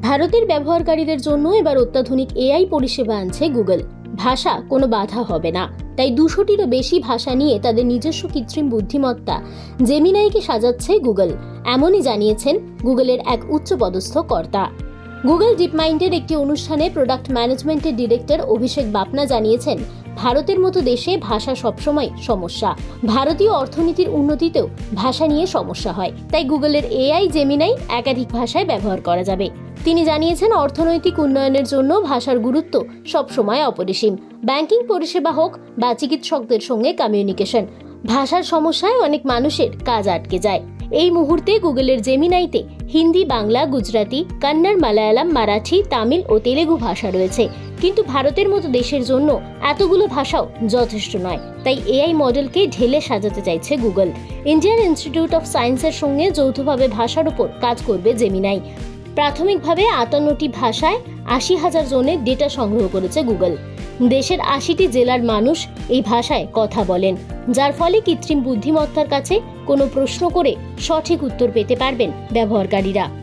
ভারতের ব্যবহারকারীদের জন্য এবার অত্যাধুনিক এআই পরিষেবা আনছে গুগল। ভাষা কোনো বাধা হবে না। তাই দুশোটিরও বেশি ভাষা নিয়ে তাদের নিজস্ব কৃত্রিম বুদ্ধিমত্তা জেমিনাইকে সাজাচ্ছে গুগল। এমনই জানিয়েছেন গুগলের এক উচ্চপদস্থ কর্তা। গুগল ডিপমাইন্ডের একটি অনুষ্ঠানে প্রোডাক্ট ম্যানেজমেন্টের ডিরেক্টর অভিষেক বাপনা জানিয়েছেন, ভারতের মতো দেশে ভাষা সবসময় সমস্যা। ভারতীয় অর্থনীতির উন্নতিতেও ভাষা নিয়ে সমস্যা হয়। তাই গুগলের এআই জেমিনাই একাধিক ভাষায় ব্যবহার করা যাবে। তিনি জানিয়েছেন, অর্থনৈতিক উন্নয়নের জন্য ভাষার গুরুত্ব সবসময় অপরিসীম। ব্যাংকিং পরিষেবা হোক বা চিকিৎসকদের সঙ্গে কমিউনিকেশন, ভাষার সমস্যায় অনেক মানুষের কাজ আটকে যায়। এই মুহূর্তে গুগলের জেমিনাইতে হিন্দি, বাংলা গুজরাটি কন্নড়, মালায়ালাম, মারাঠি, তামিল ও তেলেগু ভাষা রয়েছে। কিন্তু ভারতের মতো দেশের জন্য এতগুলো ভাষাও যথেষ্ট নয়। তাই এআই মডেলকে ঢেলে সাজাতে চাইছে গুগল। ইন্ডিয়ান ইনস্টিটিউট অফ সায়েন্সের সঙ্গে যৌথভাবে ভাষার উপর কাজ করবে জেমিনাই প্রাথমিকভাবে আটান্নটি ভাষায় আশি হাজার জনের ডেটা সংগ্রহ করেছে গুগল। দেশের আশিটি জেলার মানুষ এই ভাষায় কথা বলেন, যার ফলে কৃত্রিম বুদ্ধিমত্তার কাছে কোনো প্রশ্ন করে সঠিক উত্তর পেতে পারবেন ব্যবহারকারীরা।